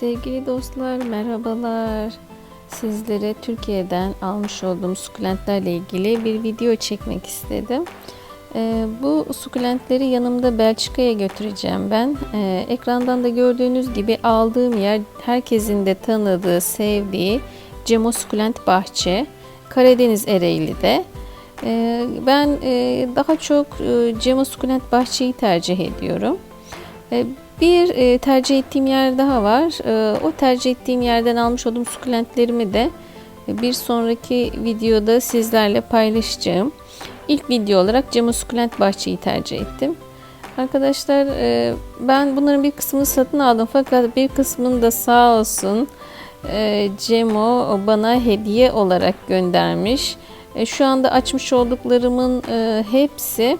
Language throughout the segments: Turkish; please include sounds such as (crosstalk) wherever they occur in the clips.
Sevgili dostlar merhabalar. Sizlere Türkiye'den almış olduğum sukulentlerle ilgili bir video çekmek istedim. Ee, bu sukulentleri yanımda Belçika'ya götüreceğim ben. Ee, ekrandan da gördüğünüz gibi aldığım yer herkesin de tanıdığı, sevdiği Cemo Sukulent Bahçe. Karadeniz Ereğli'de. Ee, ben e, daha çok e, Cemo Sukulent Bahçe'yi tercih ediyorum. E, Bir e, tercih ettiğim yer daha var. E, O tercih ettiğim yerden almış olduğum sukulentlerimi de e, bir sonraki videoda sizlerle paylaşacağım. İlk video olarak Cemo Sukulent Bahçeyi tercih ettim. Arkadaşlar e, ben bunların bir kısmını satın aldım fakat bir kısmını da sağ olsun e, Cemo bana hediye olarak göndermiş. E, Şu anda açmış olduklarımın e, hepsi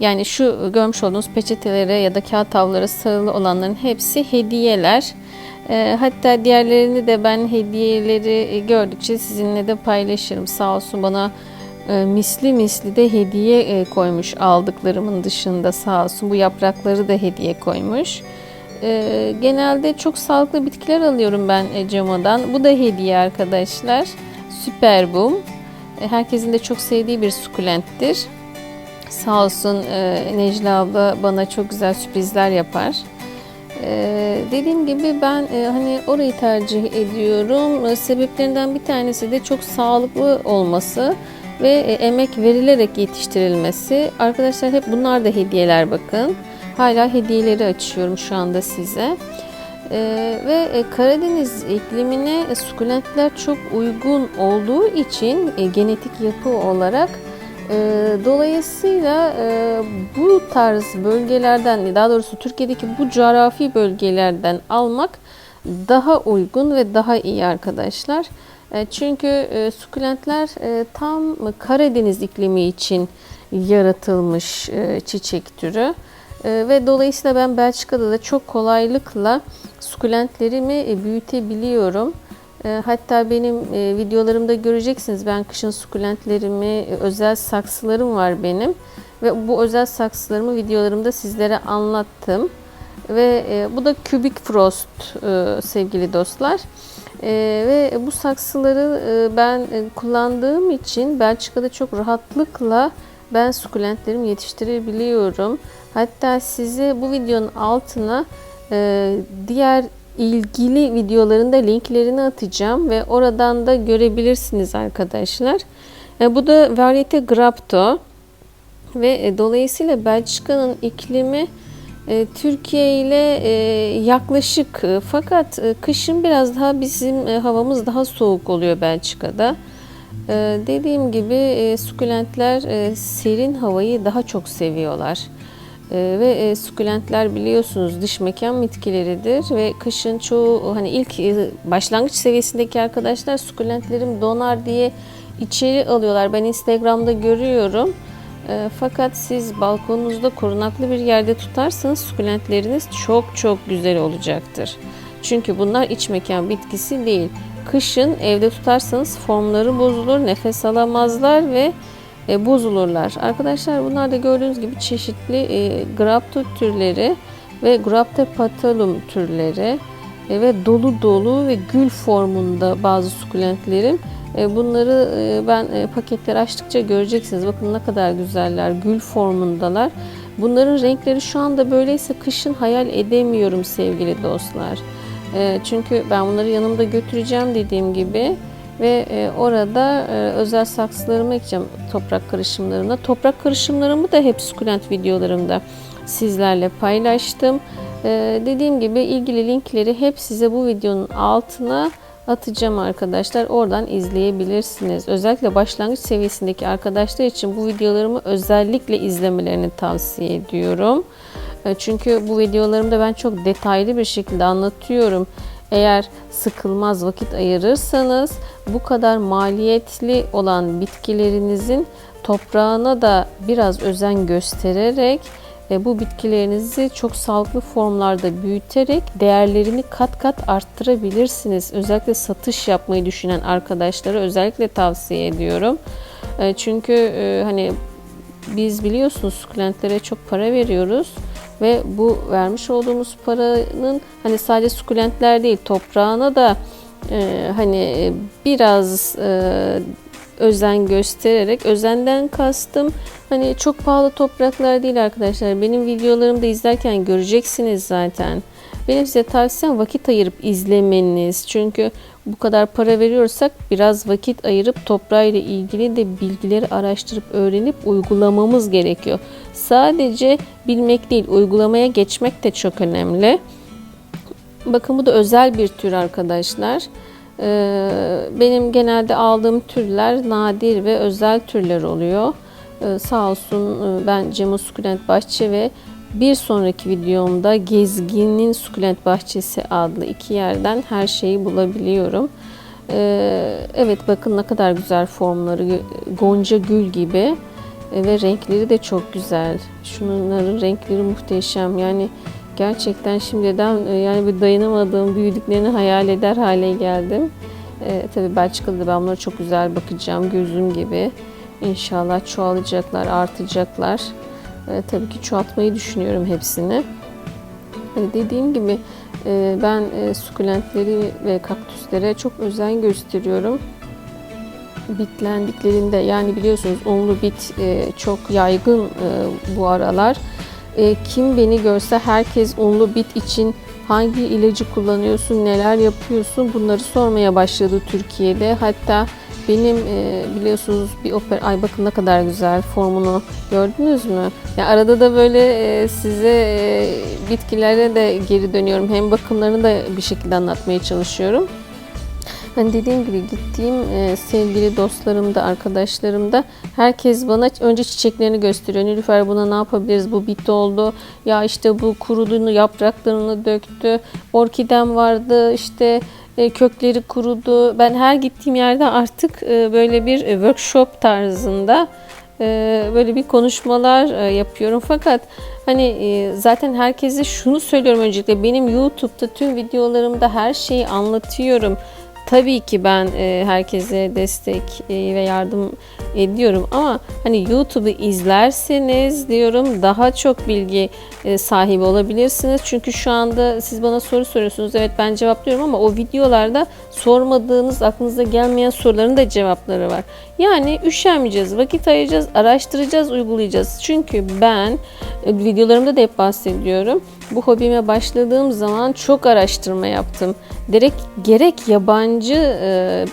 yani şu görmüş olduğunuz peçetelere ya da kağıt havlulara sarılı olanların hepsi hediyeler. E, hatta diğerlerini de ben hediyeleri e, gördükçe sizinle de paylaşırım. Sağ olsun bana e, misli misli de hediye e, koymuş aldıklarımın dışında sağ olsun bu yaprakları da hediye koymuş. E, genelde çok sağlıklı bitkiler alıyorum ben Camo'dan. Bu da hediye arkadaşlar. Süper Boom. E, herkesin de çok sevdiği bir sukulenttir. Sağ olsun e, Necla abla bana çok güzel sürprizler yapar. E, dediğim gibi ben e, hani orayı tercih ediyorum. Sebeplerinden bir tanesi de çok sağlıklı olması ve emek verilerek yetiştirilmesi. Arkadaşlar hep bunlar da hediyeler bakın. Hala hediyeleri açıyorum şu anda size. Ee, ve Karadeniz iklimine sukulentler çok uygun olduğu için e, genetik yapı olarak dolayısıyla e, bu tarz bölgelerden daha doğrusu Türkiye'deki bu coğrafi bölgelerden almak daha uygun ve daha iyi arkadaşlar. E, çünkü e, sukulentler tam Karadeniz iklimi için yaratılmış çiçek türü. Ve dolayısıyla ben Belçika'da da çok kolaylıkla sukulentlerimi büyütebiliyorum. E, Hatta benim e, videolarımda göreceksiniz ben kışın sukulentlerimi, e, özel saksılarım var benim. Ve bu özel saksılarımı videolarımda sizlere anlattım. Ve e, bu da Cubic Frost sevgili dostlar. Ve bu saksıları ben kullandığım için Belçika'da çok rahatlıkla ben sukulentlerimi yetiştirebiliyorum. Hatta size bu videonun altına diğer ilgili videoların da linklerini atacağım ve oradan da görebilirsiniz arkadaşlar. E, bu da Variete Grapto ve e, dolayısıyla Belçika'nın iklimi e, Türkiye ile yaklaşık fakat kışın biraz daha bizim havamız daha soğuk oluyor Belçika'da. Dediğim gibi e, sukulentler serin havayı daha çok seviyorlar. Ee, ve e, sukulentler biliyorsunuz dış mekan bitkileridir ve kışın çoğu hani ilk e, başlangıç seviyesindeki arkadaşlar sukulentlerim donar diye içeri alıyorlar. Ben Instagram'da görüyorum. E, fakat siz balkonunuzda korunaklı bir yerde tutarsanız sukulentleriniz çok çok güzel olacaktır. Çünkü bunlar iç mekan bitkisi değil. Kışın evde tutarsanız formları bozulur, nefes alamazlar ve e, bozulurlar. Arkadaşlar bunlar da gördüğünüz gibi çeşitli e, grapto türleri ve graptopatalum türleri e, ve dolu dolu ve gül formunda bazı sukulentlerin e, bunları e, ben e, paketleri açtıkça göreceksiniz. Bakın ne kadar güzeller. Gül formundalar. Bunların renkleri şu anda böyleyse kışın hayal edemiyorum sevgili dostlar. E, çünkü ben bunları yanımda götüreceğim dediğim gibi ve e, orada e, özel saksılarımı ekeceğim toprak karışımlarına. Toprak karışımlarımı da hep sukulent videolarımda sizlerle paylaştım. E, dediğim gibi ilgili linkleri hep size bu videonun altına atacağım arkadaşlar. Oradan izleyebilirsiniz. Özellikle başlangıç seviyesindeki arkadaşlar için bu videolarımı özellikle izlemelerini tavsiye ediyorum. E, Çünkü bu videolarımda ben çok detaylı bir şekilde anlatıyorum. Eğer sıkılmaz vakit ayırırsanız bu kadar maliyetli olan bitkilerinizin toprağına da biraz özen göstererek e, bu bitkilerinizi çok sağlıklı formlarda büyüterek değerlerini kat kat arttırabilirsiniz. Özellikle satış yapmayı düşünen arkadaşlara özellikle tavsiye ediyorum. E, Çünkü e, hani biz biliyorsunuz sukulentlere çok para veriyoruz. Ve bu vermiş olduğumuz paranın hani sadece sukulentler değil toprağına da e, hani biraz e, özen göstererek özenden kastım hani çok pahalı topraklar değil arkadaşlar. Benim videolarımda izlerken göreceksiniz zaten. Benim size tavsiyem vakit ayırıp izlemeniz. Çünkü bu kadar para veriyorsak biraz vakit ayırıp toprağıyla ilgili de bilgileri araştırıp öğrenip uygulamamız gerekiyor. Sadece bilmek değil, uygulamaya geçmek de çok önemli. Bakın bu da özel bir tür arkadaşlar. Ee, benim genelde aldığım türler nadir ve özel türler oluyor. Ee, sağ olsun e, ben Cemo Sukulent Bahçe ve bir sonraki videomda Gezgin'in Sukulent Bahçesi adlı iki yerden her şeyi bulabiliyorum. Ee, evet bakın ne kadar güzel formları. Gonca gül gibi E, ve renkleri de çok güzel. Şunların renkleri muhteşem. Yani gerçekten şimdiden e, yani bir dayanamadığım büyüdüklerini hayal eder hale geldim. Ee, tabii Belçika'da da ben bunlara çok güzel bakacağım gözüm gibi. İnşallah çoğalacaklar, artacaklar. E, tabii ki çoğaltmayı düşünüyorum hepsini. Hani dediğim gibi e, ben e, sukulentleri ve kaktüslere çok özen gösteriyorum. Bitlendiklerinde yani biliyorsunuz unlu bit e, çok yaygın e, bu aralar. E, kim beni görse herkes unlu bit için hangi ilacı kullanıyorsun, neler yapıyorsun bunları sormaya başladı Türkiye'de. Hatta benim e, biliyorsunuz bir oper ay bakın ne kadar güzel formunu gördünüz mü? Ya arada da böyle e, size e, bitkilere de geri dönüyorum. Hem bakımlarını da bir şekilde anlatmaya çalışıyorum. Hani dediğim gibi gittiğim e, sevgili dostlarım da arkadaşlarım da herkes bana önce çiçeklerini gösteriyor. Nilüfer buna ne yapabiliriz? Bu bitti oldu. Ya işte bu kuruduğunu yapraklarını döktü. Orkidem vardı işte kökleri kurudu. Ben her gittiğim yerde artık e, böyle bir e, workshop tarzında e, böyle bir konuşmalar e, yapıyorum. Fakat hani e, zaten herkese şunu söylüyorum öncelikle benim YouTube'da tüm videolarımda her şeyi anlatıyorum. Tabii ki ben e, herkese destek e, ve yardım ediyorum ama hani YouTube'u izlerseniz diyorum daha çok bilgi e, sahibi olabilirsiniz. Çünkü şu anda siz bana soru soruyorsunuz. Evet ben cevaplıyorum ama o videolarda sormadığınız, aklınıza gelmeyen soruların da cevapları var. Yani üşenmeyeceğiz, vakit ayıracağız, araştıracağız, uygulayacağız. Çünkü ben e, videolarımda da hep bahsediyorum. Bu hobime başladığım zaman çok araştırma yaptım. Gerek, gerek yabancı e,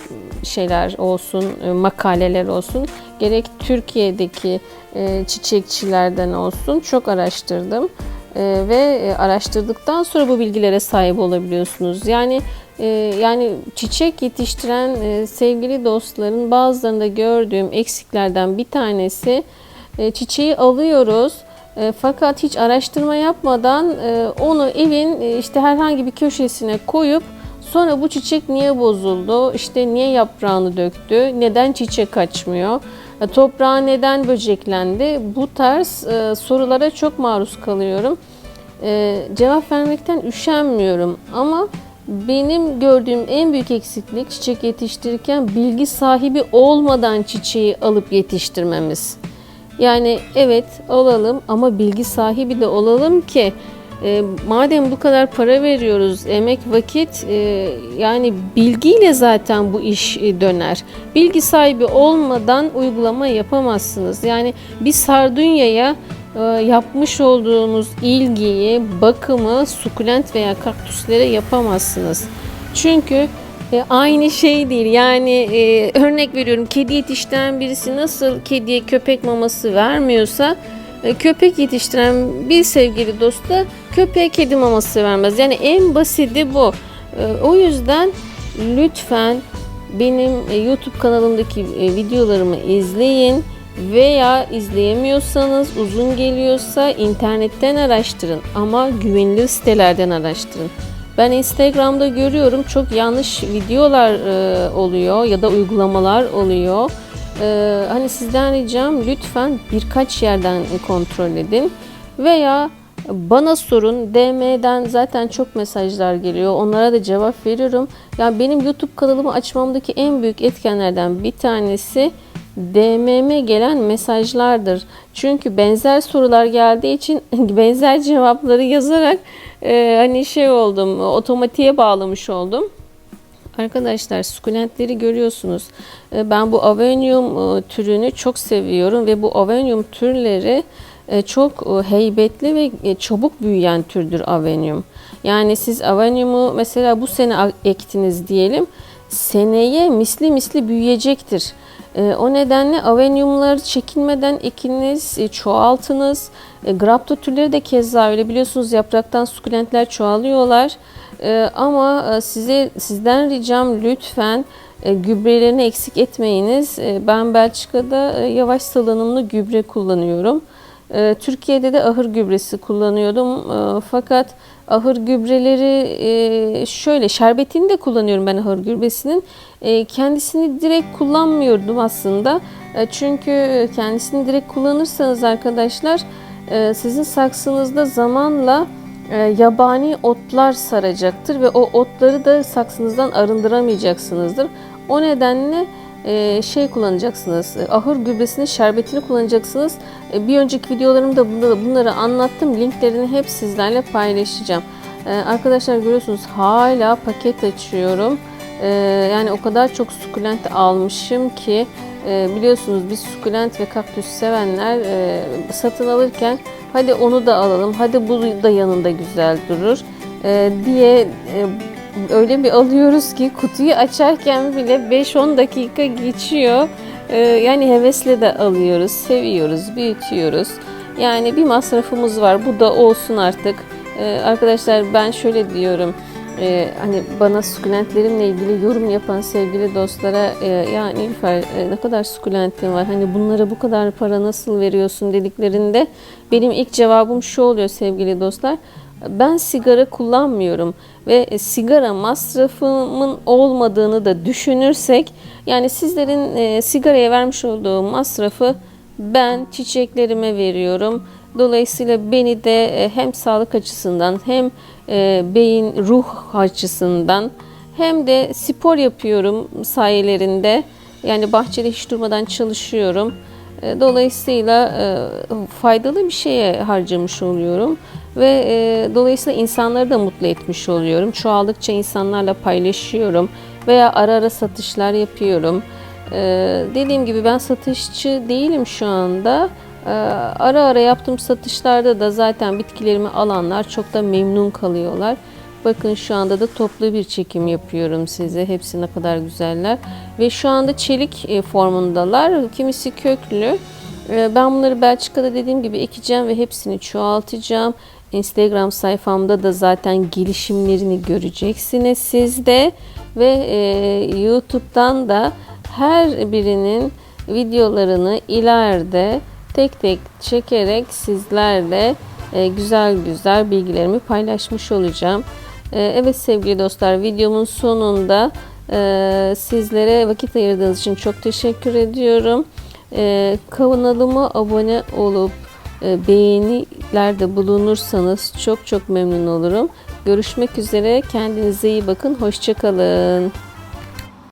şeyler olsun, e, makaleler olsun, gerek Türkiye'deki çiçekçilerden olsun çok araştırdım. Ve araştırdıktan sonra bu bilgilere sahip olabiliyorsunuz. Yani yani çiçek yetiştiren e, sevgili dostların bazılarında gördüğüm eksiklerden bir tanesi e, çiçeği alıyoruz. E, fakat hiç araştırma yapmadan onu evin işte herhangi bir köşesine koyup sonra bu çiçek niye bozuldu, işte niye yaprağını döktü, neden çiçek açmıyor, toprağa neden böceklendi bu tarz sorulara çok maruz kalıyorum. Cevap vermekten üşenmiyorum ama benim gördüğüm en büyük eksiklik çiçek yetiştirirken bilgi sahibi olmadan çiçeği alıp yetiştirmemiz. Yani evet olalım ama bilgi sahibi de olalım ki e, madem bu kadar para veriyoruz, emek, vakit e, yani bilgiyle zaten bu iş e, döner. Bilgi sahibi olmadan uygulama yapamazsınız. Yani bir sardunyaya yapmış olduğunuz ilgiyi, bakımı sukulent veya kaktüslere yapamazsınız. Çünkü e, aynı şey değil. Yani e, örnek veriyorum kedi yetiştiren birisi nasıl kediye köpek maması vermiyorsa e, köpek yetiştiren bir sevgili dost da köpeğe kedi maması vermez. Yani en basiti bu. E, o yüzden lütfen benim e, YouTube kanalımdaki e, videolarımı izleyin veya izleyemiyorsanız uzun geliyorsa internetten araştırın ama güvenilir sitelerden araştırın. Ben Instagram'da görüyorum çok yanlış videolar e, oluyor ya da uygulamalar oluyor. E, hani sizden ricam lütfen birkaç yerden kontrol edin veya bana sorun. DM'den zaten çok mesajlar geliyor. Onlara da cevap veriyorum. Yani benim YouTube kanalımı açmamdaki en büyük etkenlerden bir tanesi DM'me gelen mesajlardır. Çünkü benzer sorular geldiği için (laughs) benzer cevapları yazarak e, hani şey oldum, otomatiğe bağlamış oldum. Arkadaşlar sukulentleri görüyorsunuz. E, Ben bu avenyum e, türünü çok seviyorum ve bu avenyum türleri e, çok heybetli ve çabuk büyüyen türdür avenyum. Yani siz avenyumu mesela bu sene ektiniz diyelim. Seneye misli misli büyüyecektir. E, O nedenle avenyumları çekinmeden ekiniz, e, çoğaltınız. E, Grapto türleri de keza öyle biliyorsunuz yapraktan sukulentler çoğalıyorlar. E, Ama size sizden ricam lütfen gübrelerini eksik etmeyiniz. Ben Belçika'da yavaş salınımlı gübre kullanıyorum. Türkiye'de de ahır gübresi kullanıyordum. Fakat ahır gübreleri e, şöyle şerbetini de kullanıyorum ben ahır gübresinin. E, Kendisini direkt kullanmıyordum aslında. E, Çünkü kendisini direkt kullanırsanız arkadaşlar sizin saksınızda zamanla yabani otlar saracaktır ve o otları da saksınızdan arındıramayacaksınızdır. O nedenle şey kullanacaksınız. e, Ahır gübresinin şerbetini kullanacaksınız. E, Bir önceki videolarımda bunları anlattım. Linklerini hep sizlerle paylaşacağım. E, Arkadaşlar görüyorsunuz hala paket açıyorum. E, Yani o kadar çok sukulent almışım ki e, biliyorsunuz biz sukulent ve kaktüs sevenler e, satın alırken hadi onu da alalım, hadi bu da yanında güzel durur e, diye e, öyle bir alıyoruz ki kutuyu açarken bile 5-10 dakika geçiyor. E, yani hevesle de alıyoruz, seviyoruz, büyütüyoruz. Yani bir masrafımız var. Bu da olsun artık. E, arkadaşlar ben şöyle diyorum. e, hani bana sukulentlerimle ilgili yorum yapan sevgili dostlara e, ya Nilüfer e, ne kadar sukulentin var hani bunlara bu kadar para nasıl veriyorsun dediklerinde benim ilk cevabım şu oluyor sevgili dostlar ben sigara kullanmıyorum ve e, sigara masrafımın olmadığını da düşünürsek yani sizlerin e, sigaraya vermiş olduğu masrafı ben çiçeklerime veriyorum. Dolayısıyla beni de e, hem sağlık açısından hem beyin ruh açısından hem de spor yapıyorum sayelerinde. Yani bahçede hiç durmadan çalışıyorum. Dolayısıyla faydalı bir şeye harcamış oluyorum ve e, dolayısıyla insanları da mutlu etmiş oluyorum. Çoğaldıkça insanlarla paylaşıyorum veya ara ara satışlar yapıyorum. E, Dediğim gibi ben satışçı değilim şu anda. E, Ara ara yaptığım satışlarda da zaten bitkilerimi alanlar çok da memnun kalıyorlar. Bakın şu anda da toplu bir çekim yapıyorum size. Hepsi ne kadar güzeller. Ve şu anda çelik e, formundalar. Kimisi köklü. E, Ben bunları Belçika'da dediğim gibi ekeceğim ve hepsini çoğaltacağım. Instagram sayfamda da zaten gelişimlerini göreceksiniz siz de. Ve e, YouTube'dan da her birinin videolarını ileride tek tek çekerek sizlerle e, güzel güzel bilgilerimi paylaşmış olacağım. E, Evet sevgili dostlar videomun sonunda e, sizlere vakit ayırdığınız için çok teşekkür ediyorum. E, Kanalıma abone olup e, beğenilerde bulunursanız çok çok memnun olurum. Görüşmek üzere. Kendinize iyi bakın. Hoşçakalın.